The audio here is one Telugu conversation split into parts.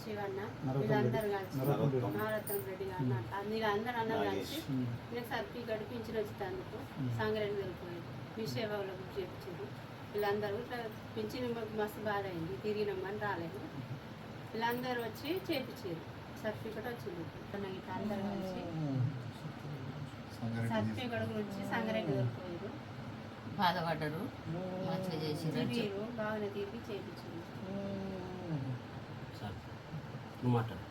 శివన్న వీళ్ళందరూ కలిసి నవరత్నం రెడ్డి గారు మీరు అందరూ అన్నారు కలిసి నేను సర్టిఫికెట్ పింఛన్ వచ్చేందుకు సంగారెడ్డి వెళ్ళిపోయింది మీ సేవలో బుక్ చేయించారు వీళ్ళందరూ ఇట్లా పింఛన్ మస్తు బాధ అయింది తిరిగినామని రాలేదు. వీళ్ళందరూ వచ్చి చేయించారు సర్టిఫికెట్ వచ్చింది. అందరూ కలిసి సర్టిఫికెట్ గురించి సంగారెడ్డి వెళ్ళిపోయారు బాధపడ్డారు మంచిగా. తిరిగిరు. బాగానే తిరిగి చేయించారు నువ్వు మాట్లాడు.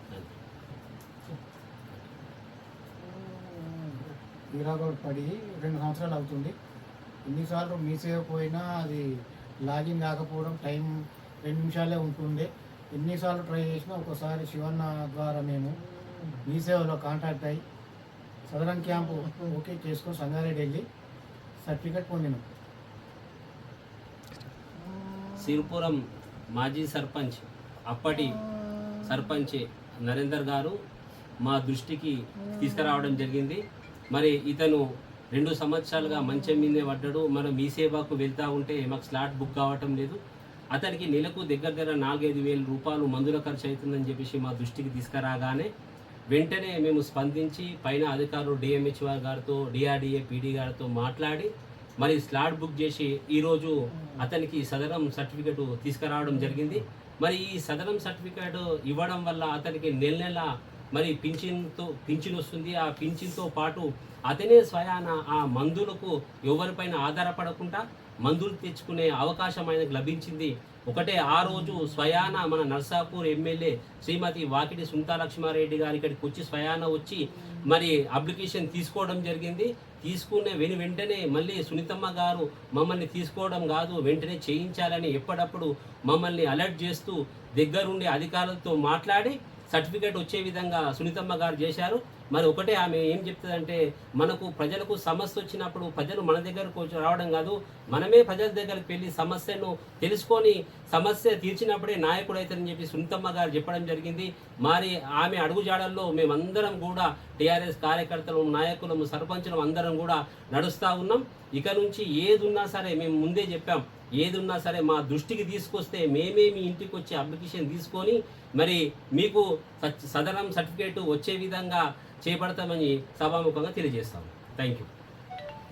హీరాగోడ్ పడి రెండు సంవత్సరాలు అవుతుంది. ఎన్నిసార్లు మీ సేవ పోయినా అది లాగిన్ కాకపోవడం టైం రెండు నిమిషాలే ఉంటుండే. ఎన్నిసార్లు ట్రై చేసినా ఒకసారి శివన్న ద్వారా మేము మీ సేవలో కాంటాక్ట్ అయ్యి సదరం క్యాంపు ఓకే చేసుకొని సంగారెడ్డి వెళ్ళి సర్టిఫికెట్ పొందినాం. సిరిపురం మాజీ సర్పంచ్ అప్పటి సర్పంచ్ నరేందర్ గారు మా దృష్టికి తీసుకురావడం జరిగింది. మరి ఇతను రెండు సంవత్సరాలుగా మంచం మీదే పడ్డాడు. మనం మీ సేవకు వెళ్తా ఉంటే మాకు స్లాట్ బుక్ కావటం లేదు. అతనికి నెలకు దగ్గర దగ్గర నాలుగైదు వేల రూపాయలు మందుల ఖర్చు అవుతుందని చెప్పేసి మా దృష్టికి తీసుకురాగానే వెంటనే మేము స్పందించి పైన అధికారులు డిఎంహెచ్ఆర్ గారితో డిఆర్డిఏ పీడీ గారితో మాట్లాడి మరి స్లాట్ బుక్ చేసి ఈరోజు అతనికి సదరం సర్టిఫికెట్ తీసుకురావడం జరిగింది. మరి ఈ సదనం సర్టిఫికేట్ ఇవ్వడం వల్ల అతనికి నెల నెల మరి పింఛన్తో పింఛన్ వస్తుంది. ఆ పింఛన్తో పాటు అతనే స్వయాన ఆ మందులకు ఎవరిపైన ఆధారపడకుండా మందులు తెచ్చుకునే అవకాశం ఆయనకు లభించింది. ఒకటే ఆ రోజు స్వయాన మన నర్సాపూర్ ఎమ్మెల్యే శ్రీమతి వాకిటి సునీతా లక్ష్మారెడ్డి గారి ఇక్కడికి వచ్చి స్వయాన వచ్చి మరి అప్లికేషన్ తీసుకోవడం జరిగింది. తీసుకునే వెను వెంటనే మళ్ళీ సునీతమ్మ గారు మమ్మల్ని తీసుకోవడం కాదు వెంటనే చేయించాలని ఎప్పటికప్పుడు మమ్మల్ని అలర్ట్ చేస్తూ దగ్గరుండి అధికారులతో మాట్లాడి సర్టిఫికేట్ వచ్చే విధంగా సునీతమ్మ గారు చేశారు. మరి ఒకటే ఆమె ఏం చెప్తుందంటే మనకు ప్రజలకు సమస్య వచ్చినప్పుడు ప్రజలు మన దగ్గరకు రావడం కాదు మనమే ప్రజల దగ్గరికి వెళ్ళి సమస్యను తెలుసుకొని సమస్య తీర్చినప్పుడే నాయకుడు అవుతారని చెప్పి సునీతమ్మ గారు చెప్పడం జరిగింది. మరి ఆమె అడుగుజాడల్లో మేమందరం కూడా టీఆర్ఎస్ కార్యకర్తలు నాయకులము సర్పంచులు అందరం కూడా నడుస్తూ ఉన్నాం. ఇక నుంచి ఏది ఉన్నా సరే మేము ముందే చెప్పాం. ఏది ఉన్నా సరే మా దృష్టికి తీసుకొస్తే మేమే మీ ఇంటికి వచ్చి అప్లికేషన్ తీసుకొని మరి మీకు సదరం సర్టిఫికేట్ వచ్చే విధంగా చేపడతామని సభాముఖంగా తెలియజేస్తాం. Thank you